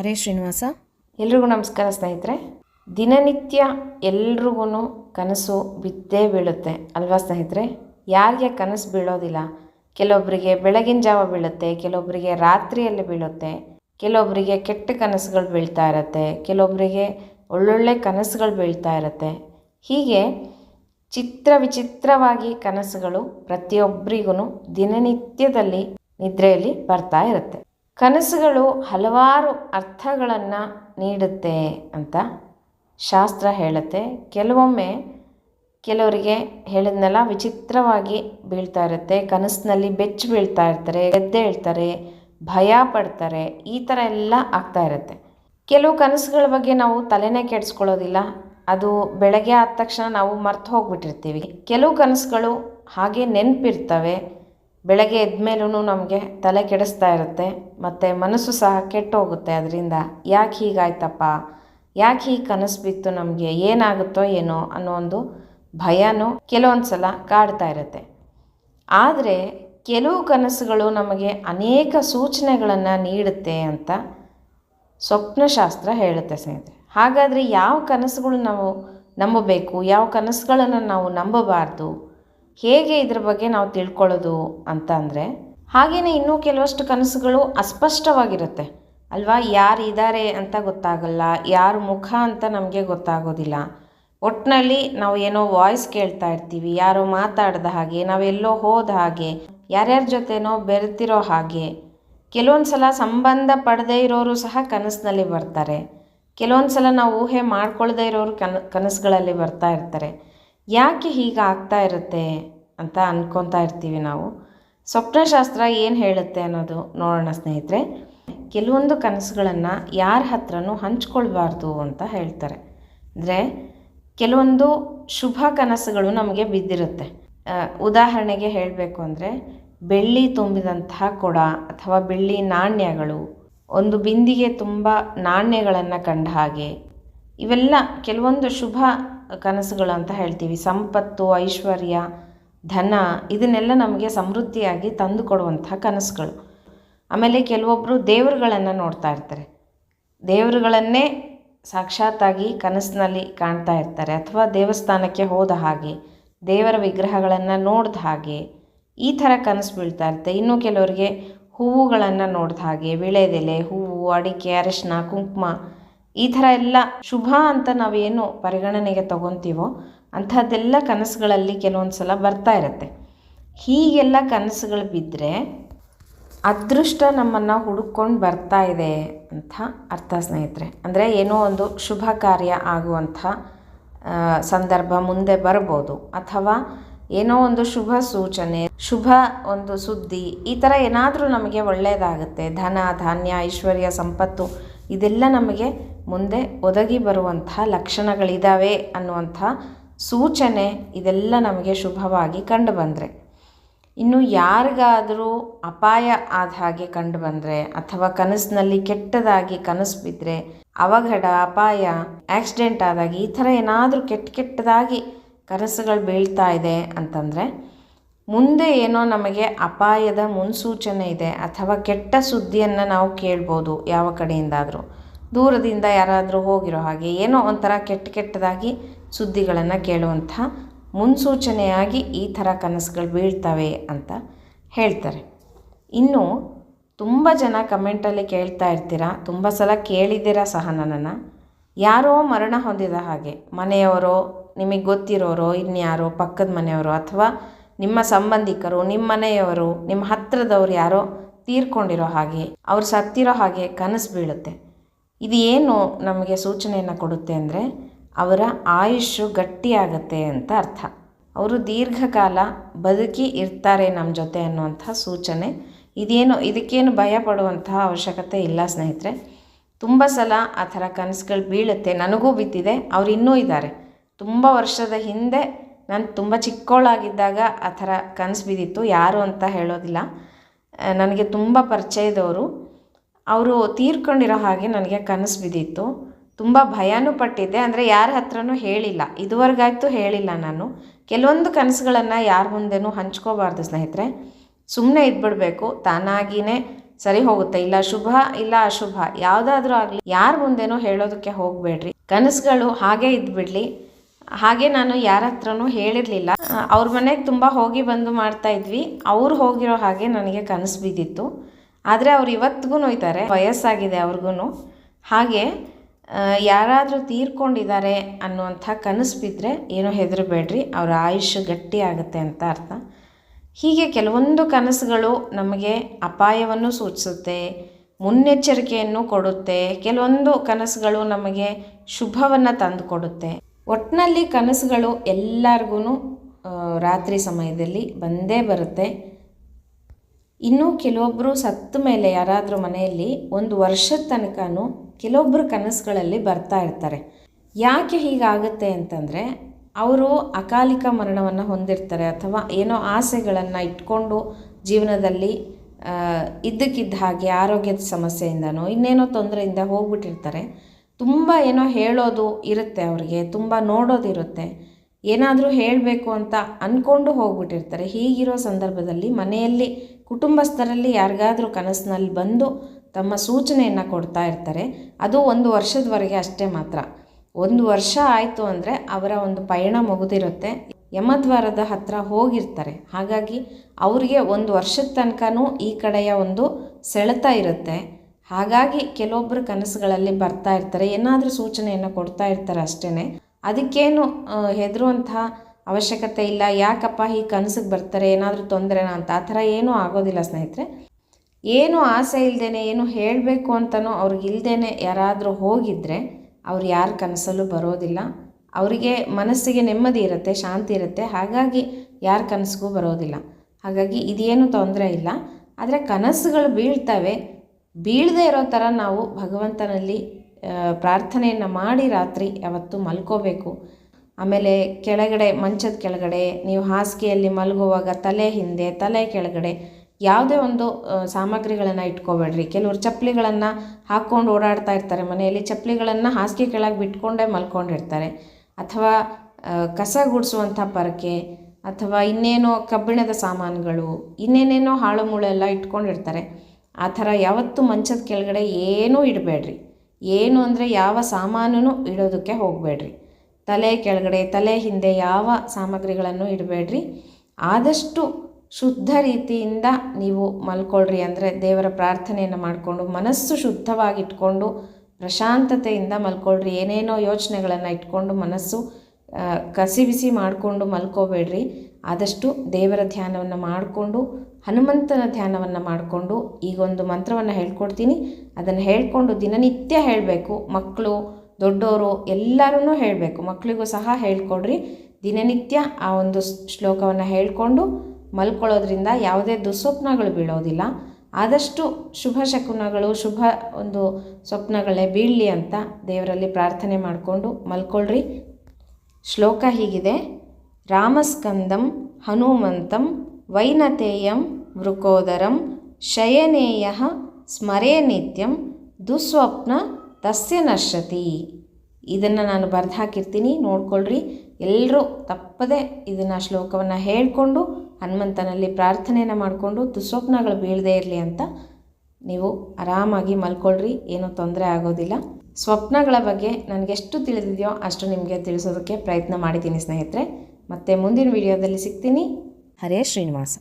ಹರೇ ಶ್ರೀನಿವಾಸ. ಎಲ್ರಿಗೂ ನಮಸ್ಕಾರ ಸ್ನೇಹಿತರೆ. ದಿನನಿತ್ಯ ಎಲ್ರಿಗೂ ಕನಸು ಬಿದ್ದೇ ಬೀಳುತ್ತೆ ಅಲ್ವಾ ಸ್ನೇಹಿತರೆ? ಯಾರಿಗೆ ಕನಸು ಬೀಳೋದಿಲ್ಲ ಕೆಲವೊಬ್ಬರಿಗೆ ಬೆಳಗಿನ ಜಾವ ಬೀಳುತ್ತೆ ಕೆಲವೊಬ್ಬರಿಗೆ ರಾತ್ರಿಯಲ್ಲಿ ಬೀಳುತ್ತೆ ಕೆಲವೊಬ್ಬರಿಗೆ ಕೆಟ್ಟ ಕನಸುಗಳು ಬೀಳ್ತಾ ಇರುತ್ತೆ ಕೆಲವೊಬ್ಬರಿಗೆ ಒಳ್ಳೊಳ್ಳೆ ಕನಸುಗಳು ಬೀಳ್ತಾ ಇರುತ್ತೆ. ಹೀಗೆ ಚಿತ್ರ ವಿಚಿತ್ರವಾಗಿ ಕನಸುಗಳು ಪ್ರತಿಯೊಬ್ಬರಿಗೂ ದಿನನಿತ್ಯದಲ್ಲಿ ನಿದ್ರೆಯಲ್ಲಿ ಬರ್ತಾ ಇರುತ್ತೆ. ಕನಸುಗಳು ಹಲವಾರು ಅರ್ಥಗಳನ್ನು ನೀಡುತ್ತೆ ಅಂತ ಶಾಸ್ತ್ರ ಹೇಳುತ್ತೆ. ಕೆಲವೊಮ್ಮೆ ಕೆಲವರಿಗೆ ಹೇಳಿದ್ನೆಲ್ಲ, ವಿಚಿತ್ರವಾಗಿ ಬೀಳ್ತಾ ಇರುತ್ತೆ, ಕನಸಿನಲ್ಲಿ ಬೆಚ್ಚು ಬೀಳ್ತಾ ಇರ್ತಾರೆ ಎದ್ದೇಳ್ತಾರೆ ಭಯ ಪಡ್ತಾರೆ, ಈ ಥರ ಎಲ್ಲ ಆಗ್ತಾ ಇರುತ್ತೆ. ಕೆಲವು ಕನಸುಗಳ ಬಗ್ಗೆ ನಾವು ತಲೆನೇ ಕೆಡಿಸ್ಕೊಳ್ಳೋದಿಲ್ಲ, ಅದು ಬೆಳಗ್ಗೆ ಆದ ತಕ್ಷಣ ನಾವು ಮರ್ತು ಹೋಗ್ಬಿಟ್ಟಿರ್ತೀವಿ. ಕೆಲವು ಕನಸುಗಳು ಹಾಗೆ ನೆನಪಿರ್ತವೆ ಬೆಳಗ್ಗೆ ಎದ್ಮೇಲೂ ನಮಗೆ ತಲೆ ಕೆಡಿಸ್ತಾ ಇರುತ್ತೆ, ಮತ್ತು ಮನಸ್ಸು ಸಹ ಕೆಟ್ಟೋಗುತ್ತೆ ಅದರಿಂದ. ಯಾಕೆ ಹೀಗಾಯ್ತಪ್ಪ? ಯಾಕೆ ಹೀಗೆ ಕನಸು ಬಿತ್ತು ನಮಗೆ? ಏನಾಗುತ್ತೋ ಏನೋ ಅನ್ನೋ ಒಂದು ಭಯನೂ ಕೆಲವೊಂದು ಸಲ ಕಾಡ್ತಾ ಇರುತ್ತೆ. ಆದರೆ ಕೆಲವು ಕನಸುಗಳು ನಮಗೆ ಅನೇಕ ಸೂಚನೆಗಳನ್ನು ನೀಡುತ್ತೆ ಅಂತ ಸ್ವಪ್ನಶಾಸ್ತ್ರ ಹೇಳುತ್ತೆ ಸ್ನೇಹಿತರೆ. ಹಾಗಾದರೆ ಯಾವ ಕನಸುಗಳು ನಾವು ನಂಬಬೇಕು? ಯಾವ ಕನಸುಗಳನ್ನು ನಾವು ನಂಬಬಾರ್ದು? ಹೇಗೆ ಇದ್ರ ಬಗ್ಗೆ ನಾವು ತಿಳ್ಕೊಳ್ಳೋದು ಅಂತ ಅಂದರೆ ಹಾಗೆಯೇ ಇನ್ನೂ ಕೆಲವಷ್ಟು ಕನಸುಗಳು ಅಸ್ಪಷ್ಟವಾಗಿರುತ್ತೆ. ಅಲ್ವಾ? ಯಾರು ಇದ್ದಾರೆ ಅಂತ ಗೊತ್ತಾಗಲ್ಲ, ಯಾರ ಮುಖ ಅಂತ ನಮಗೆ ಗೊತ್ತಾಗೋದಿಲ್ಲ. ಒಟ್ಟಿನಲ್ಲಿ ನಾವು ಏನೋ ವಾಯ್ಸ್ ಕೇಳ್ತಾ ಇರ್ತೀವಿ, ಯಾರೋ ಮಾತಾಡ್ದ ಹಾಗೆ ನಾವೆಲ್ಲೋ ಹೋದ ಹಾಗೆ, ಯಾರ್ಯಾರ ಜೊತೆನೋ ಬೆರೆತಿರೋ ಹಾಗೆ. ಕೆಲವೊಂದು ಸಲ ಸಂಬಂಧ ಪಡೆದೇ ಇರೋರು ಸಹ ಕನಸಿನಲ್ಲಿ ಬರ್ತಾರೆ. ಕೆಲವೊಂದು ಸಲ ನಾವು ಊಹೆ ಮಾಡ್ಕೊಳ್ಳದೇ ಇರೋರು ಕನ, ಕನಸುಗಳಲ್ಲಿ ಬರ್ತಾ ಇರ್ತಾರೆ. ಯಾಕೆ ಹೀಗೆ ಆಗ್ತಾ ಇರುತ್ತೆ ಅಂತ ಅಂದ್ಕೊತಾ ಇರ್ತೀವಿ ನಾವು. ಸ್ವಪ್ನಶಾಸ್ತ್ರ ಏನು ಹೇಳುತ್ತೆ ಅನ್ನೋದು ನೋಡೋಣ ಸ್ನೇಹಿತರೆ. ಕೆಲವೊಂದು ಕನಸುಗಳನ್ನು ಯಾರ ಹತ್ರನೂ ಹಂಚ್ಕೊಳ್ಬಾರ್ದು ಅಂತ ಹೇಳ್ತಾರೆ. ಅಂದರೆ ಕೆಲವೊಂದು ಶುಭ ಕನಸುಗಳು ನಮಗೆ ಬಿದ್ದಿರುತ್ತೆ. ಉದಾಹರಣೆಗೆ ಹೇಳಬೇಕು ಅಂದರೆ ಬೆಳ್ಳಿ ತುಂಬಿದಂತಹ ಕೊಡ ಅಥವಾ ಬೆಳ್ಳಿ ನಾಣ್ಯಗಳು, ಒಂದು ಬಿಂದಿಗೆ ತುಂಬ ನಾಣ್ಯಗಳನ್ನು ಕಂಡ ಹಾಗೆ, ಇವೆಲ್ಲ ಕೆಲವೊಂದು ಶುಭ ಕನಸುಗಳು ಅಂತ ಹೇಳ್ತೀವಿ. ಸಂಪತ್ತು, ಐಶ್ವರ್ಯ, ಧನ ಇದನ್ನೆಲ್ಲ ನಮಗೆ ಸಮೃದ್ಧಿಯಾಗಿ ತಂದು ಕೊಡುವಂಥ ಕನಸುಗಳು. ಆಮೇಲೆ ಕೆಲವೊಬ್ಬರು ದೇವರುಗಳನ್ನು ನೋಡ್ತಾ ಇರ್ತಾರೆ. ದೇವರುಗಳನ್ನೇ ಸಾಕ್ಷಾತ್ತಾಗಿ ಕನಸಿನಲ್ಲಿ ಕಾಣ್ತಾ ಇರ್ತಾರೆ. ಅಥವಾ ದೇವಸ್ಥಾನಕ್ಕೆ ಹೋದ ಹಾಗೆ, ದೇವರ ವಿಗ್ರಹಗಳನ್ನು ನೋಡಿದ ಹಾಗೆ, ಈ ಥರ ಕನಸು ಬೀಳ್ತಾ ಇರುತ್ತೆ. ಇನ್ನು ಕೆಲವರಿಗೆ ಹೂವುಗಳನ್ನು ನೋಡಿದ ಹಾಗೆ, ವಿಳೆದೆಲೆ, ಹೂವು, ಅಡಿಕೆ, ಅರಿಶಿನ, ಕುಂಕುಮ ಈ ಥರ ಎಲ್ಲ ಶುಭ ಅಂತ ನಾವೇನು ಪರಿಗಣನೆಗೆ ತಗೊತೀವೋ ಅಂಥದ್ದೆಲ್ಲ ಕನಸುಗಳಲ್ಲಿ ಕೆಲವೊಂದು ಸಲ ಬರ್ತಾ ಇರುತ್ತೆ. ಹೀಗೆಲ್ಲ ಕನಸುಗಳು ಬಿದ್ದರೆ ಅದೃಷ್ಟ ನಮ್ಮನ್ನು ಹುಡುಕೊಂಡು ಬರ್ತಾ ಇದೆ ಅಂತ ಅರ್ಥ ಸ್ನೇಹಿತರೆ. ಅಂದರೆ ಏನೋ ಒಂದು ಶುಭ ಕಾರ್ಯ ಆಗುವಂಥ ಸಂದರ್ಭ ಮುಂದೆ ಬರ್ಬೋದು. ಅಥವಾ ಏನೋ ಒಂದು ಶುಭ ಸೂಚನೆ, ಶುಭ ಒಂದು ಸುದ್ದಿ, ಈ ಥರ ಏನಾದರೂ ನಮಗೆ ಒಳ್ಳೆಯದಾಗುತ್ತೆ ಧನ, ಧಾನ್ಯ, ಐಶ್ವರ್ಯ, ಸಂಪತ್ತು ಇದೆಲ್ಲ ನಮಗೆ ಮುಂದೆ ಒದಗಿ ಬರುವಂತಹ ಲಕ್ಷಣಗಳಿದ್ದಾವೆ ಅನ್ನುವಂಥ ಸೂಚನೆ ಇದೆಲ್ಲ ನಮಗೆ ಶುಭವಾಗಿ ಕಂಡು ಬಂದರೆ. ಇನ್ನು ಯಾರಿಗಾದರೂ ಅಪಾಯ ಆದ ಹಾಗೆ ಕಂಡು ಬಂದರೆ ಅಥವಾ ಕನಸಿನಲ್ಲಿ ಕೆಟ್ಟದಾಗಿ ಕನಸು ಬಿದ್ದರೆ ಅವಘಡ, ಅಪಾಯ ಆಕ್ಸಿಡೆಂಟ್ ಆದಾಗ ಈ ಥರ ಏನಾದರೂ ಕೆಟ್ಟ ಕೆಟ್ಟದಾಗಿ ಕನಸುಗಳು ಬೀಳ್ತಾ ಇದೆ ಅಂತಂದರೆ ಮುಂದೆ ಏನೋ ನಮಗೆ ಅಪಾಯದ ಮುನ್ಸೂಚನೆ ಇದೆ ಅಥವಾ ಕೆಟ್ಟ ಸುದ್ದಿಯನ್ನು ನಾವು ಕೇಳ್ಬೋದು ಯಾವ ಕಡೆಯಿಂದಾದರೂ. ದೂರದಿಂದ ಯಾರಾದರೂ ಹೋಗಿರೋ ಹಾಗೆ ಏನೋ ಒಂಥರ ಕೆಟ್ಟ ಕೆಟ್ಟದಾಗಿ ಸುದ್ದಿಗಳನ್ನು ಕೇಳುವಂಥ ಮುನ್ಸೂಚನೆಯಾಗಿ ಈ ಥರ ಕನಸುಗಳು ಬೀಳ್ತವೆ ಅಂತ ಹೇಳ್ತಾರೆ. ಇನ್ನು ತುಂಬ ಜನ ಕಮೆಂಟಲ್ಲಿ ಕೇಳ್ತಾ ಇರ್ತೀರ, ತುಂಬ ಸಲ ಕೇಳಿದ್ದೀರಾ ಸಹ ನನ್ನನ್ನು. ಯಾರೋ ಮರಣ ಹೊಂದಿದ ಹಾಗೆ ಮನೆಯವರೋ, ನಿಮಗೆ ಗೊತ್ತಿರೋರೋ, ಇನ್ಯಾರೋ ಪಕ್ಕದ ಮನೆಯವರೋ ಅಥವಾ ನಿಮ್ಮ ಸಂಬಂಧಿಕರು, ನಿಮ್ಮ ಮನೆಯವರು, ನಿಮ್ಮ ಹತ್ತಿರದವ್ರು ಯಾರೋ ತೀರ್ಕೊಂಡಿರೋ ಹಾಗೆ, ಅವ್ರು ಸತ್ತಿರೋ ಹಾಗೆ ಕನಸು ಬೀಳುತ್ತೆ. ಇದು ಏನು ನಮಗೆ ಸೂಚನೆಯನ್ನು ಕೊಡುತ್ತೆ ಅಂದರೆ ಅವರ ಆಯುಷು ಗಟ್ಟಿಯಾಗತ್ತೆ ಅಂತ ಅರ್ಥ. ಅವರು ದೀರ್ಘಕಾಲ ಬದುಕಿ ಇರ್ತಾರೆ ನಮ್ಮ ಜೊತೆ ಅನ್ನುವಂಥ ಸೂಚನೆ. ಇದೇನು, ಇದಕ್ಕೇನು ಭಯ ಪಡುವಂತಹ ಅವಶ್ಯಕತೆ ಇಲ್ಲ ಸ್ನೇಹಿತರೆ. ತುಂಬ ಸಲ ಆ ಥರ ಕನಸುಗಳು ಬೀಳುತ್ತೆ. ನನಗೂ ಬಿದ್ದಿದೆ, ಅವರು ಇನ್ನೂ ಇದ್ದಾರೆ. ತುಂಬ ವರ್ಷದ ಹಿಂದೆ ನಾನು ತುಂಬ ಚಿಕ್ಕವಳಾಗಿದ್ದಾಗ ಆ ಥರ ಕನಸು ಬಿದ್ದಿತ್ತು, ಯಾರು ಅಂತ ಹೇಳೋದಿಲ್ಲ. ನನಗೆ ತುಂಬ ಪರಿಚಯದವರು ಅವರು ತೀರ್ಕೊಂಡಿರೋ ಹಾಗೆ ನನಗೆ ಕನಸು ಬಿದ್ದಿತ್ತು. ತುಂಬ ಭಯನೂ ಪಟ್ಟಿದ್ದೆ, ಅಂದರೆ ಯಾರ ಹತ್ರನೂ ಹೇಳಿಲ್ಲ. ಇದುವರೆಗಾಯ್ತು ಹೇಳಿಲ್ಲ ನಾನು. ಕೆಲವೊಂದು ಕನಸುಗಳನ್ನು ಯಾರ ಮುಂದೆನೂ ಹಂಚ್ಕೋಬಾರ್ದು ಸ್ನೇಹಿತರೆ. ಸುಮ್ಮನೆ ಇದ್ಬಿಡಬೇಕು ತಾನಾಗಿಯೇ ಸರಿ ಹೋಗುತ್ತೆ. ಇಲ್ಲ ಶುಭ, ಇಲ್ಲ ಅಶುಭ. ಯಾವುದಾದ್ರೂ ಆಗಲಿ, ಯಾರ ಮುಂದೆನೂ ಹೇಳೋದಕ್ಕೆ ಹೋಗಬೇಡ್ರಿ. ಕನಸುಗಳು ಹಾಗೆ ಇದ್ಬಿಡ್ಲಿ. ಹಾಗೆ ನಾನು ಯಾರ ಹತ್ರನೂ ಹೇಳಿರಲಿಲ್ಲ. ಅವ್ರ ಮನೆಗೆ ತುಂಬ ಹೋಗಿ ಬಂದು ಮಾಡ್ತಾ ಇದ್ವಿ. ಅವ್ರು ಹೋಗಿರೋ ಹಾಗೆ ನನಗೆ ಕನಸು ಬಿದ್ದಿತ್ತು. ಆದರೆ ಅವ್ರು ಇವತ್ತಿಗೂ ಇದ್ದಾರೆ ವಯಸ್ಸಾಗಿದೆ ಅವ್ರಿಗೂ ಹಾಗೆ ಯಾರಾದರೂ ತೀರ್ಕೊಂಡಿದ್ದಾರೆ ಅನ್ನುವಂಥ ಕನಸು ಬಿದ್ದರೆ ಏನೋ ಹೆದರಬೇಡ್ರಿ. ಅವರ ಆಯುಷ್ ಗಟ್ಟಿ ಆಗುತ್ತೆ ಅಂತ ಅರ್ಥ. ಹೀಗೆ ಕೆಲವೊಂದು ಕನಸುಗಳು ನಮಗೆ ಅಪಾಯವನ್ನು ಸೂಚಿಸುತ್ತೆ, ಮುನ್ನೆಚ್ಚರಿಕೆಯನ್ನು ಕೊಡುತ್ತೆ. ಕೆಲವೊಂದು ಕನಸುಗಳು ನಮಗೆ ಶುಭವನ್ನು ತಂದು ಕೊಡುತ್ತೆ ಒಟ್ಟಿನಲ್ಲಿ ಕನಸುಗಳು ಎಲ್ಲರಿಗೂ ರಾತ್ರಿ ಸಮಯದಲ್ಲಿ ಬಂದೇ ಬರುತ್ತೆ. ಇನ್ನು ಕೆಲವೊಬ್ಬರು ಸತ್ತ ಮೇಲೆ ಯಾರಾದರೂ ಮನೆಯಲ್ಲಿ ಒಂದು ವರ್ಷದ ತನಕ ಕೆಲವೊಬ್ಬರು ಕನಸುಗಳಲ್ಲಿ ಬರ್ತಾ ಇರ್ತಾರೆ. ಯಾಕೆ ಹೀಗಾಗುತ್ತೆ ಅಂತಂದರೆ, ಅವರು ಅಕಾಲಿಕ ಮರಣವನ್ನು ಹೊಂದಿರ್ತಾರೆ ಅಥವಾ ಏನೋ ಆಸೆಗಳನ್ನು ಇಟ್ಕೊಂಡು ಜೀವನದಲ್ಲಿ ಇದ್ದಕ್ಕಿದ್ದ ಹಾಗೆ ಆರೋಗ್ಯದ ಸಮಸ್ಯೆಯಿಂದನೋ ಇನ್ನೇನೋ ತೊಂದರೆಯಿಂದ ಹೋಗ್ಬಿಟ್ಟಿರ್ತಾರೆ. ತುಂಬ ಏನೋ ಹೇಳೋದು ಇರುತ್ತೆ ಅವರಿಗೆ, ತುಂಬ ನೋಡೋದಿರುತ್ತೆ ಏನಾದರೂ ಹೇಳಬೇಕು ಅಂತ ಅಂದ್ಕೊಂಡು ಹೋಗ್ಬಿಟ್ಟಿರ್ತಾರೆ. ಹೀಗಿರೋ ಸಂದರ್ಭದಲ್ಲಿ ಮನೆಯಲ್ಲಿ, ಕುಟುಂಬಸ್ಥರಲ್ಲಿ ಯಾರಿಗಾದರೂ ಕನಸಿನಲ್ಲಿ ಬಂದು ತಮ್ಮ ಸೂಚನೆಯನ್ನು ಕೊಡ್ತಾ ಇರ್ತಾರೆ. ಅದು ಒಂದು ವರ್ಷದವರೆಗೆ ಅಷ್ಟೇ ಮಾತ್ರ. ಒಂದು ವರ್ಷ ಆಯಿತು ಅಂದರೆ ಅವರ ಒಂದು ಪಯಣ ಮುಗಿದಿರುತ್ತೆ. ಯಮದ್ವಾರದ ಹತ್ರ ಹೋಗಿರ್ತಾರೆ. ಹಾಗಾಗಿ ಅವರಿಗೆ ಒಂದು ವರ್ಷದ ತನಕನೂ ಈ ಕಡೆಯ ಒಂದು ಸೆಳೆತ ಇರುತ್ತೆ. ಹಾಗಾಗಿ ಕೆಲವೊಬ್ಬರು ಕನಸುಗಳಲ್ಲಿ ಬರ್ತಾ ಇರ್ತಾರೆ, ಏನಾದರೂ ಸೂಚನೆಯನ್ನು ಕೊಡ್ತಾ ಇರ್ತಾರೆ ಅಷ್ಟೇ ಅದಕ್ಕೇನು ಹೆದರುವಂತಹ ಅವಶ್ಯಕತೆ ಇಲ್ಲ. ಯಾಕಪ್ಪ ಈ ಕನಸಿಗೆ ಬರ್ತಾರೆ, ಏನಾದರೂ ತೊಂದರೆನಾ ಅಂತ. ಆ ಥರ ಏನೂ ಆಗೋದಿಲ್ಲ ಸ್ನೇಹಿತರೆ. ಏನು ಆಸೆ ಇಲ್ಲದೇನೆ ಏನು ಹೇಳಬೇಕು ಅಂತಲೂ ಅವ್ರಿಗೆ ಇಲ್ದೇನೆ ಯಾರಾದರೂ ಹೋಗಿದ್ದರೆ ಅವ್ರು ಯಾರ ಕನಸಲ್ಲೂ ಬರೋದಿಲ್ಲ. ಅವರಿಗೆ ಮನಸ್ಸಿಗೆ ನೆಮ್ಮದಿ ಇರುತ್ತೆ, ಶಾಂತಿ ಇರುತ್ತೆ. ಹಾಗಾಗಿ ಯಾರ ಕನಸಿಗೂ ಬರೋದಿಲ್ಲ. ಹಾಗಾಗಿ ಇದೇನು ತೊಂದರೆ ಇಲ್ಲ. ಆದರೆ ಕನಸುಗಳು ಬೀಳ್ತವೆ. ಬೀಳದೇ ಇರೋ ಥರ ನಾವು ಭಗವಂತನಲ್ಲಿ ಪ್ರಾರ್ಥನೆಯನ್ನು ಮಾಡಿ ರಾತ್ರಿ ಯಾವತ್ತು ಮಲ್ಕೋಬೇಕು. ಆಮೇಲೆ ಕೆಳಗಡೆ, ಮಂಚದ ಕೆಳಗಡೆ, ನೀವು ಹಾಸಿಗೆಯಲ್ಲಿ ಮಲಗುವಾಗ ತಲೆ ಹಿಂದೆ, ತಲೆ ಕೆಳಗಡೆ ಯಾವುದೇ ಒಂದು ಸಾಮಗ್ರಿಗಳನ್ನು ಇಟ್ಕೋಬೇಡ್ರಿ. ಕೆಲವರು ಚಪ್ಪಲಿಗಳನ್ನು ಹಾಕ್ಕೊಂಡು ಓಡಾಡ್ತಾ ಇರ್ತಾರೆ ಮನೆಯಲ್ಲಿ, ಚಪ್ಪಲಿಗಳನ್ನು ಹಾಸಿಗೆ ಕೆಳಗೆ ಬಿಟ್ಕೊಂಡೇ ಮಲ್ಕೊಂಡಿರ್ತಾರೆ. ಅಥವಾ ಕಸ ಗುಡಿಸುವಂಥ ಪರಕೆ, ಅಥವಾ ಇನ್ನೇನೋ ಕಬ್ಬಿಣದ ಸಾಮಾನುಗಳು, ಇನ್ನೇನೇನೋ ಹಾಳು ಮೂಳೆಲ್ಲ ಇಟ್ಕೊಂಡಿರ್ತಾರೆ. ಆ ಥರ ಯಾವತ್ತೂ ಮಂಚದ ಕೆಳಗಡೆ ಏನೂ ಇಡಬೇಡ್ರಿ. ಏನು ಅಂದರೆ ಯಾವ ಸಾಮಾನು ಇಡೋದಕ್ಕೆ ಹೋಗಬೇಡ್ರಿ. ತಲೆ ಕೆಳಗಡೆ, ತಲೆ ಹಿಂದೆ ಯಾವ ಸಾಮಗ್ರಿಗಳನ್ನು ಇಡಬೇಡ್ರಿ. ಆದಷ್ಟು ಶುದ್ಧ ರೀತಿಯಿಂದ ನೀವು ಮಲ್ಕೊಳ್ರಿ ಅಂದರೆ ದೇವರ ಪ್ರಾರ್ಥನೆಯನ್ನು ಮಾಡಿಕೊಂಡು, ಮನಸ್ಸು ಶುದ್ಧವಾಗಿಟ್ಕೊಂಡು, ಪ್ರಶಾಂತತೆಯಿಂದ ಮಲ್ಕೊಳ್ರಿ. ಏನೇನೋ ಯೋಚನೆಗಳನ್ನು ಇಟ್ಕೊಂಡು ಮನಸ್ಸು ಕಸಿ ಬಿಸಿ ಮಾಡಿಕೊಂಡು ಮಲ್ಕೋಬೇಡ್ರಿ. ಆದಷ್ಟು ದೇವರ ಧ್ಯಾನವನ್ನು ಮಾಡಿಕೊಂಡು, ಹನುಮಂತನ ಧ್ಯಾನವನ್ನು ಮಾಡಿಕೊಂಡು ಈಗೊಂದು ಮಂತ್ರವನ್ನು ಹೇಳ್ಕೊಡ್ತೀನಿ. ಅದನ್ನು ಹೇಳ್ಕೊಂಡು ದಿನನಿತ್ಯ ಹೇಳಬೇಕು. ಮಕ್ಕಳು ದೊಡ್ಡವರು ಎಲ್ಲರೂ ಹೇಳಬೇಕು. ಮಕ್ಕಳಿಗೂ ಸಹ ಹೇಳ್ಕೊಡ್ರಿ. ದಿನನಿತ್ಯ ಆ ಒಂದು ಶ್ಲೋಕವನ್ನು ಹೇಳ್ಕೊಂಡು ಮಲ್ಕೊಳ್ಳೋದ್ರಿಂದ ಯಾವುದೇ ದುಸ್ವಪ್ನಗಳು ಬೀಳೋದಿಲ್ಲ. ಆದಷ್ಟು ಶುಭ ಶಕುನಗಳು, ಶುಭ ಒಂದು ಸ್ವಪ್ನಗಳೇ ಬೀಳಲಿ ಅಂತ ದೇವರಲ್ಲಿ ಪ್ರಾರ್ಥನೆ ಮಾಡಿಕೊಂಡು ಮಲ್ಕೊಳ್ರಿ. ಶ್ಲೋಕ ಹೀಗಿದೆ. ರಾಮಸ್ಕಂದಂ, ಹನುಮಂತಂ, ವೈನತೇಯಂ, ವೃಕೋದರಂ, ಶಯನೇಯ ಸ್ಮರೇ ನಿತ್ಯಂ ದುಸ್ವಪ್ನ ತಸ್ಯ ನಶ್ಯತಿ. ಇದನ್ನು ನಾನು ಬರೆದು ಹಾಕಿರ್ತೀನಿ ನೋಡ್ಕೊಳ್ರಿ. ಎಲ್ಲರೂ ತಪ್ಪದೆ ಇದನ್ನು ಶ್ಲೋಕವನ್ನು ಹೇಳಿಕೊಂಡು, ಹನುಮಂತನಲ್ಲಿ ಪ್ರಾರ್ಥನೆಯನ್ನು ಮಾಡಿಕೊಂಡು, ದುಸ್ವಪ್ನಗಳು ಬೀಳದೇ ಇರಲಿ ಅಂತ ನೀವು ಆರಾಮಾಗಿ ಮಲ್ಕೊಳ್ರಿ, ಏನೂ ತೊಂದರೆ ಆಗೋದಿಲ್ಲ. ಸ್ವಪ್ನಗಳ ಬಗ್ಗೆ ನನಗೆಷ್ಟು ತಿಳಿದಿದೆಯೋ ಅಷ್ಟು ನಿಮಗೆ ತಿಳಿಸೋದಕ್ಕೆ ಪ್ರಯತ್ನ ಮಾಡಿದ್ದೀನಿ ಸ್ನೇಹಿತರೆ. ಮತ್ತು ಮುಂದಿನ ವಿಡಿಯೋದಲ್ಲಿ ಸಿಗ್ತೀನಿ. ಹರೇ ಶ್ರೀನಿವಾಸ.